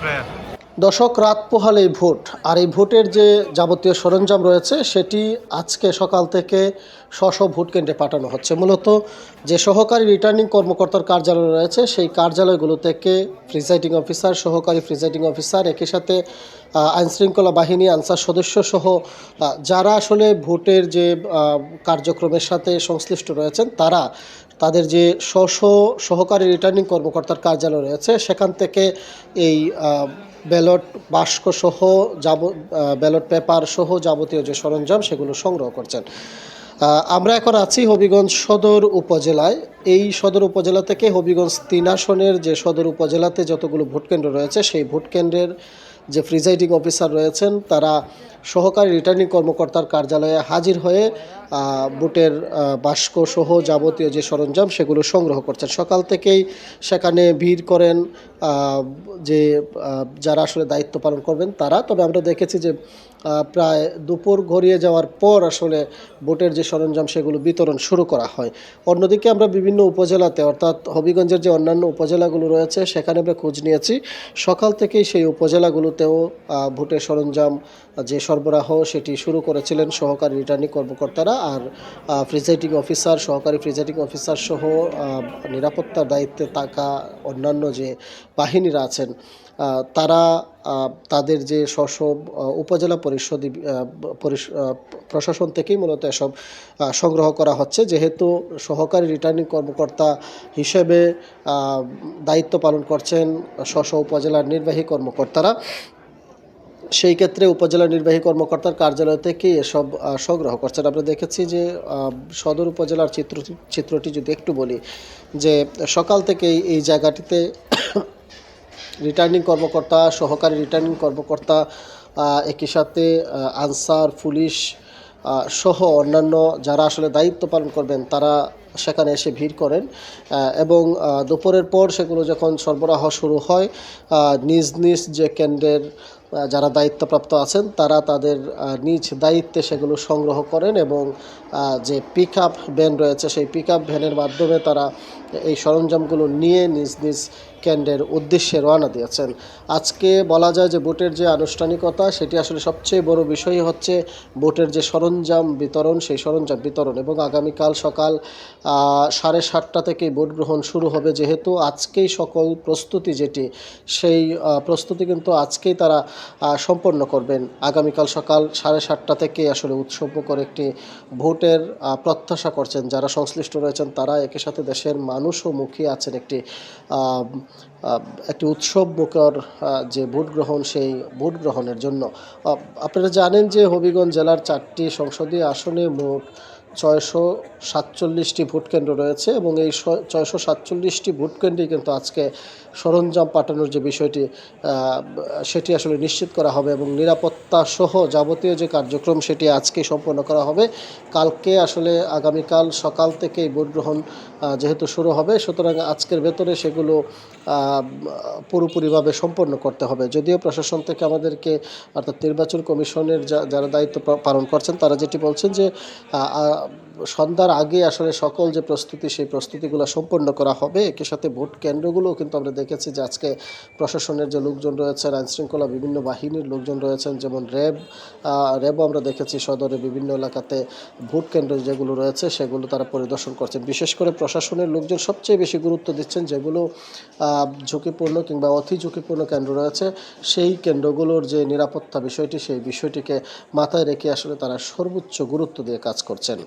对 দশক রাত পোহালেই ভোট। আর এই ভোটের যে যাবতীয় সরঞ্জাম রয়েছে, সেটি আজকে সকাল থেকে স্ব স্ব ভোট কেন্দ্রে পাঠানো হচ্ছে। মূলত যে সহকারী রিটার্নিং কর্মকর্তার কার্যালয় রয়েছে, সেই কার্যালয়গুলো থেকে প্রিসাইডিং অফিসার, সহকারী প্রিসাইডিং অফিসার, একই সাথে আইনশৃঙ্খলা বাহিনী, আনসার সদস্য সহ যারা আসলে ভোটের যে কার্যক্রমের সাথে সংশ্লিষ্ট রয়েছেন, তারা তাদের যে স্ব সহকারী রিটার্নিং কর্মকর্তার কার্যালয় রয়েছে, সেখান থেকে এই ব্যালট বাস্ক সহ যাব ব্যালট পেপার সহ যাবতীয় যে সরঞ্জাম, সেগুলো সংগ্রহ করছেন। আমরা এখন আছি হবিগঞ্জ সদর উপজেলায়। এই সদর উপজেলা থেকে হবিগঞ্জ তিন আসনের যে সদর উপজেলাতে যতগুলো ভোটকেন্দ্র রয়েছে, সেই ভোটকেন্দ্রের যে প্রিজাইডিং অফিসার রয়েছেন, তারা সহকারী রিটার্নিং কর্মকর্তার কার্যালয়ে হাজির হয়ে আহ, বাস্ক সহ যাবতীয় যে সরঞ্জাম সেগুলো সংগ্রহ করছেন। সকাল থেকেই সেখানে ভিড় করেন যে যারা আসলে দায়িত্ব পালন করবেন তারা। তবে আমরা দেখেছি যে প্রায় দুপুর গড়িয়ে যাওয়ার পর আসলে ভোটের যে সরঞ্জাম সেগুলো বিতরণ শুরু করা হয়। অন্যদিকে আমরা বিভিন্ন উপজেলাতে অর্থাৎ হবিগঞ্জের যে অন্যান্য উপজেলাগুলো রয়েছে সেখানে আমরা খোঁজ নিয়েছি। সকাল থেকেই সেই উপজেলাগুলোতেও ভোটের সরঞ্জাম যে সরবরাহ সেটি শুরু করেছিলেন সহকারী রিটার্নিং কর্মকর্তারা আর প্রিজাইডিং অফিসার সহকারী প্রিজাইডিং অফিসার সহ নিরাপত্তার দায়িত্বে থাকা অন্যান্য যে বাহিনীরা আছেন তারা তাদের যে আহ, উপজেলা পরিষদ পরিষ- প্রশাসন থেকেই মূলত এসব সংগ্রহ করা হচ্ছে। যেহেতু সহকারী রিটার্নিং কর্মকর্তা হিসেবে দায়িত্ব পালন করছেন স্ব স্ব উপজেলার নির্বাহী কর্মকর্তারা সেই ক্ষেত্রে উপজেলা নির্বাহী কর্মকর্তার কার্যালয় থেকে এসব সংগ্রহ করছেন আমরা দেখেছি যে সদর উপজেলার চিত্র, চিত্রটি যদি একটু বলি, যে সকাল থেকেই এই জায়গাটিতে রিটার্নিং কর্মকর্তা, সহকারী রিটার্নিং কর্মকর্তা একই সাথে আনসার, পুলিশ সহ অন্যান্য যারা আসলে দায়িত্ব পালন করবেন, তারা সেখানে এসে ভিড় করেন। এবং দুপুরের পর সেগুলো যখন সরবরাহ শুরু হয় নিজ নিজ যে কেন্দ্রের যারা দায়িত্বপ্রাপ্ত আছেন, তারা তাদের নিজ দায়িত্বে সেগুলো সংগ্রহ করেন এবং যে পিক আপ ভ্যান রয়েছে, সেই পিক আপ ভ্যানের মাধ্যমে তারা এই সরঞ্জামগুলো নিয়ে নিজ নিজ কেন্দ্রের উদ্দেশ্যে রওনা দিয়েছেন। আজকে বলা যায় যে ভোটের যে আনুষ্ঠানিকতা, সেটি আসলে সবচেয়ে বড় বিষয় হচ্ছে ভোটের যে সরঞ্জাম বিতরণ, সেই সরঞ্জাম বিতরণ এবং আগামীকাল সকাল সাড়ে সাতটা থেকে ভোট গ্রহণ শুরু হবে। যেহেতু আজকেই সকল প্রস্তুতি যেটি, সেই প্রস্তুতি কিন্তু আজকেই তারা সম্পন্ন করবেন। আগামীকাল সকাল সাড়ে সাতটা থেকে আসলে উৎসব করে একটি ভোটের প্রত্যাশা করছেন। যারা সংশ্লিষ্ট রয়েছেন, তারা একই সাথে দেশের মানুষও মুখিয়ে আছেন একটি একটি উৎসব মুখর যে ভোট গ্রহণ, সেই ভোট গ্রহণের জন্য। আপনারা জানেন যে হবিগঞ্জ জেলার চারটি সংসদীয় আসনে মোট ছয়শো সাতচল্লিশটি ভোট কেন্দ্র রয়েছে এবং এই ছয়শো সাতচল্লিশটি ভোট কেন্দ্রেই কিন্তু আজকে সরঞ্জাম পাঠানোর যে বিষয়টি সেটি আসলে নিশ্চিত করা হবে এবং নিরাপত্তা সহ যাবতীয় যে কার্যক্রম সেটি আজকে সম্পন্ন করা হবে। কালকে আসলে আগামীকাল সকাল থেকেই ভোট গ্রহণ যেহেতু শুরু হবে, সুতরাং আজকের ভেতরে সেগুলো পুরোপুরিভাবে সম্পন্ন করতে হবে। যদিও প্রশাসন থেকে আমাদেরকে, অর্থাৎ নির্বাচন কমিশনের যারা দায়িত্ব পালন করছেন, তারা যেটি বলছেন যে um, সন্ধ্যার আগে আসলে সকল যে প্রস্তুতি, সেই প্রস্তুতিগুলো সম্পন্ন করা হবে। একই সাথে ভোট কেন্দ্রগুলোও কিন্তু আমরা দেখেছি যে আজকে প্রশাসনের যে লোকজন রয়েছেন আইন শৃঙ্খলা বিভিন্ন বাহিনীর লোকজন রয়েছেন, যেমন র্যাব র্যাবও আমরা দেখেছি সদরে বিভিন্ন এলাকাতে ভোট কেন্দ্র যেগুলো রয়েছে, সেগুলো তারা পরিদর্শন করছেন। বিশেষ করে প্রশাসনের লোকজন সবচেয়ে বেশি গুরুত্ব দিচ্ছেন যেগুলো ঝুঁকিপূর্ণ কিংবা অতি ঝুঁকিপূর্ণ কেন্দ্র রয়েছে, সেই কেন্দ্রগুলোর যে নিরাপত্তা বিষয়টি, সেই বিষয়টিকে মাথায় রেখে আসলে তারা সর্বোচ্চ গুরুত্ব দিয়ে কাজ করছেন।